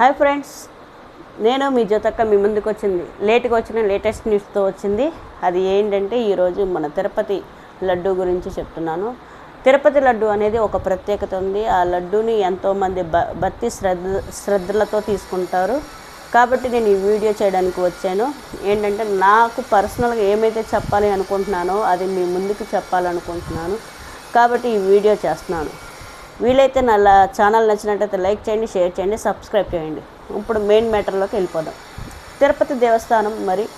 Hi friends నేను మీ జ్యోతక్క మీ ముందుకు వచ్చింది. లేట్గా వచ్చిన లేటెస్ట్ న్యూస్తో వచ్చింది. అది ఏంటంటే ఈరోజు మన తిరుపతి లడ్డు గురించి చెప్తున్నాను. తిరుపతి లడ్డు అనేది ఒక ప్రత్యేకత ఉంది. ఆ లడ్డూని ఎంతోమంది భ భక్తి శ్రద్ధ శ్రద్ధలతో తీసుకుంటారు. కాబట్టి నేను ఈ వీడియో చేయడానికి వచ్చాను. ఏంటంటే నాకు పర్సనల్గా ఏమైతే చెప్పాలి అనుకుంటున్నానో అది మీ ముందుకు చెప్పాలనుకుంటున్నాను. కాబట్టి ఈ వీడియో చేస్తున్నాను. వీలైతే నా ఛానల్ నచ్చినట్టయితే లైక్ చేయండి షేర్ చేయండి సబ్స్క్రైబ్ చేయండి. ఇప్పుడు మెయిన్ మ్యాటర్లోకి వెళ్ళిపోదాం. తిరుపతి దేవస్థానం మరి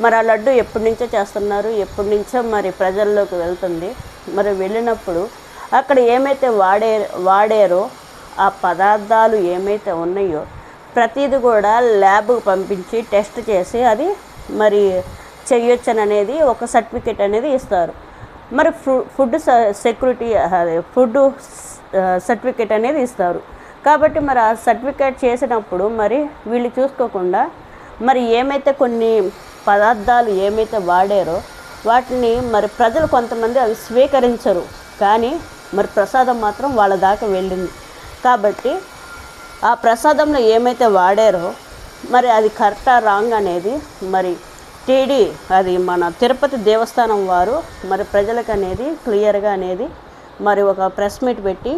మరి ఆ లడ్డు ఎప్పటి నుంచో చేస్తున్నారు ఎప్పటి నుంచో మరి ప్రజల్లోకి వెళ్తుంది. మరి వెళ్ళినప్పుడు అక్కడ ఏమైతే వాడే వాడారో ఆ పదార్థాలు ఏమైతే ఉన్నాయో ప్రతిది కూడా ల్యాబ్కి పంపించి టెస్ట్ చేసి అది మరి చెయ్యొచ్చని అనేది ఒక సర్టిఫికేట్ అనేది ఇస్తారు. మరి ఫుడ్ స- సెక్యూరిటీ ఫుడ్ సర్టిఫికేట్ అనేది ఇస్తారు. కాబట్టి మరి ఆ సర్టిఫికేట్ చేసినప్పుడు మరి వీళ్ళు చూసుకోకుండా మరి ఏమైతే కొన్ని పదార్థాలు ఏమైతే వాడారో వాటిని మరి ప్రజలు కొంతమంది అవి స్వీకరించరు. కానీ మరి ప్రసాదం మాత్రం వాళ్ళ దాకా వెళ్ళింది. కాబట్టి ఆ ప్రసాదంలో ఏమైతే వాడారో మరి అది కరెక్టా రాంగ్ అనేది మరి టీడీ అది మన తిరుపతి దేవస్థానం వారు మరి ప్రజలకు అనేది క్లియర్గా అనేది మరి ఒక ప్రెస్ మీట్ పెట్టి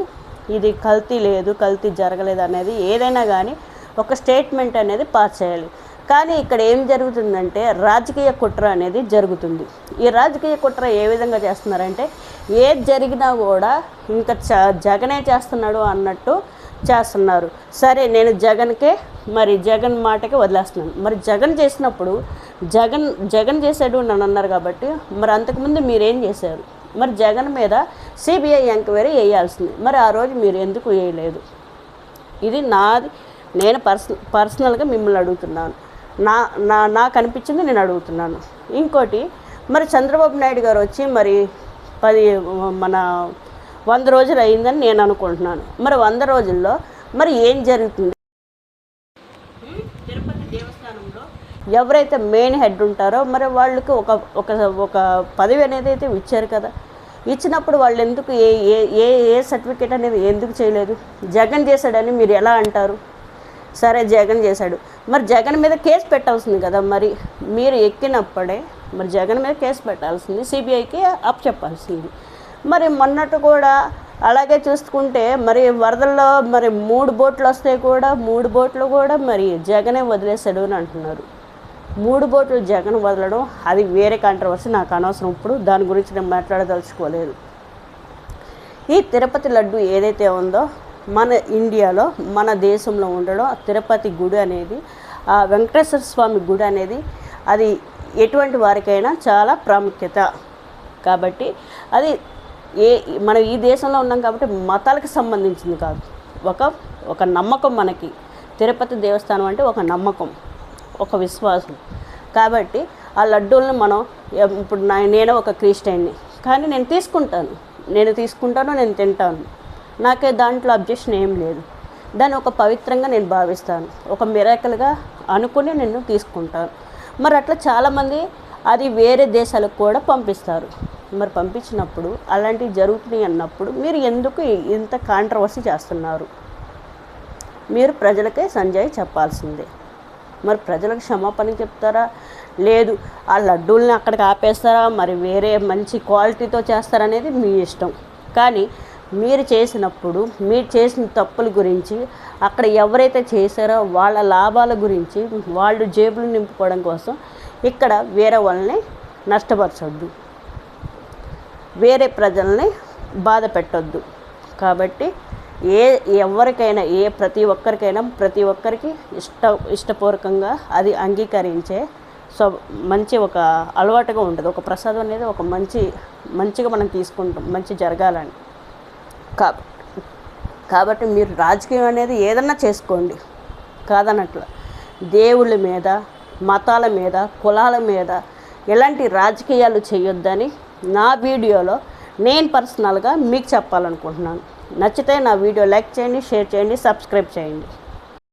ఇది కల్తీ లేదు కల్తీ జరగలేదు అనేది ఏదైనా కానీ ఒక స్టేట్మెంట్ అనేది పాస్ చేయాలి. కానీ ఇక్కడ ఏం జరుగుతుందంటే రాజకీయ కుట్ర అనేది జరుగుతుంది. ఈ రాజకీయ కుట్ర ఏ విధంగా చేస్తున్నారంటే ఏది జరిగినా కూడా ఇంకా చ జగనే చేస్తున్నాడు అన్నట్టు చేస్తున్నారు. సరే నేను జగన్కే మరి జగన్ మాటకి వదిలేస్తున్నాను. మరి జగన్ చేసినప్పుడు జగన్ జగన్ చేశాడు నన్ను అన్నారు కాబట్టి మరి అంతకుముందు మీరేం చేశారు? మరి జగన్ మీద సిబిఐ ఎంక్వైరీ వేయాల్సింది. మరి ఆ రోజు మీరు ఎందుకు వేయలేదు? ఇది నాది నేను పర్సన పర్సనల్గా మిమ్మల్ని అడుగుతున్నాను. నా నా నాకు అనిపించింది నేను అడుగుతున్నాను. ఇంకోటి మరి చంద్రబాబు నాయుడు గారు వచ్చి మరి పది మన వంద రోజులు అయిందని నేను అనుకుంటున్నాను. మరి వంద రోజుల్లో మరి ఏం జరుగుతుంది? తిరుపతి దేవస్థానంలో ఎవరైతే మెయిన్ హెడ్ ఉంటారో మరి వాళ్ళకి ఒక ఒక ఒక పదవి అనేది అయితే ఇచ్చారు కదా. ఇచ్చినప్పుడు వాళ్ళు ఎందుకు ఏ ఏ ఏ ఏ సర్టిఫికేట్ అనేది ఎందుకు చేయలేదు? జగన్ చేశాడని మీరు ఎలా అంటారు? సరే జగన్ చేశాడు. మరి జగన్ మీద కేసు పెట్టాల్సింది కదా మరి. మీరు ఎక్కినప్పుడే మరి జగన్ మీద కేసు పెట్టాల్సింది సిబిఐకి అప్ చెప్పాల్సింది. మరి మొన్నటి కూడా అలాగే చూసుకుంటే మరి వరదల్లో మరి మూడు బోట్లు వస్తే కూడా మూడు బోట్లు కూడా మరి జగనే వదిలేశాడు అని అంటున్నారు. మూడు బోట్లు జగన్ వదలడం అది వేరే కాంట్రవర్సీ నాకు అనవసరం. ఇప్పుడు దాని గురించి నేను మాట్లాడదలుచుకోలేదు. ఈ తిరుపతి లడ్డు ఏదైతే ఉందో మన ఇండియాలో మన దేశంలో ఉండడం ఆ తిరుపతి గుడి అనేది ఆ వెంకటేశ్వర స్వామి గుడి అనేది అది ఎటువంటి వారికైనా చాలా ప్రాముఖ్యత. కాబట్టి అది ఏ మనం ఈ దేశంలో ఉన్నాం కాబట్టి మతాలకు సంబంధించింది కాదు. ఒక ఒక నమ్మకం మనకి. తిరుపతి దేవస్థానం అంటే ఒక నమ్మకం. ఒక విశ్వాసం. కాబట్టి ఆ లడ్డూలను మనం ఇప్పుడు నా నేను ఒక క్రిస్టియన్ని. కానీ నేను తీసుకుంటాను. నేను తీసుకుంటాను నేను తింటాను. నాకే దాంట్లో అబ్జెక్షన్ ఏం లేదు. దాన్ని ఒక పవిత్రంగా నేను భావిస్తాను. ఒక మిరాకల్గా అనుకుని నేను తీసుకుంటాను. మరి అట్లా చాలామంది అది వేరే దేశాలకు కూడా పంపిస్తారు. మరి పంపించినప్పుడు అలాంటివి జరుగుతున్నాయి అన్నప్పుడు మీరు ఎందుకు ఇంత కాంట్రవర్సీ చేస్తున్నారు? మీరు ప్రజలకే సంజయ్ చెప్పాల్సిందే. మరి ప్రజలకు క్షమాపణ చెప్తారా? లేదు. ఆ లడ్డూల్ని అక్కడికి ఆపేస్తారా? మరి వేరే మంచి క్వాలిటీతో చేస్తారనేది మీ ఇష్టం. కానీ మీరు చేసినప్పుడు మీరు చేసిన తప్పుల గురించి అక్కడ ఎవరైతే చేశారో వాళ్ళ లాభాల గురించి వాళ్ళు జేబులు నింపుకోవడం కోసం ఇక్కడ వేరే వాళ్ళని నష్టపరచొద్దు. వేరే ప్రజల్ని బాధ పెట్టొద్దు. కాబట్టి ఏ ఎవరికైనా ఏ ప్రతి ఒక్కరికైనా ప్రతి ఒక్కరికి ఇష్ట ఇష్టపూర్వకంగా అది అంగీకరించే సో మంచి ఒక అలవాటుగా ఉంటుంది. ఒక ప్రసాదం అనేది ఒక మంచి మంచిగా మనం తీసుకుంటాం మంచి జరగాలని. కాబట్టి కాబట్టి మీరు రాజకీయం అనేది ఏదన్నా చేసుకోండి. కాదన్నట్లు దేవుళ్ళ మీద మతాల మీద కులాల మీద ఎలాంటి రాజకీయాలు చేయొద్దని నా వీడియోలో నేను పర్సనల్గా మీకు చెప్పాలనుకుంటున్నాను. నచ్చితే నా వీడియో లైక్ చేయండి షేర్ చేయండి సబ్స్క్రైబ్ చేయండి.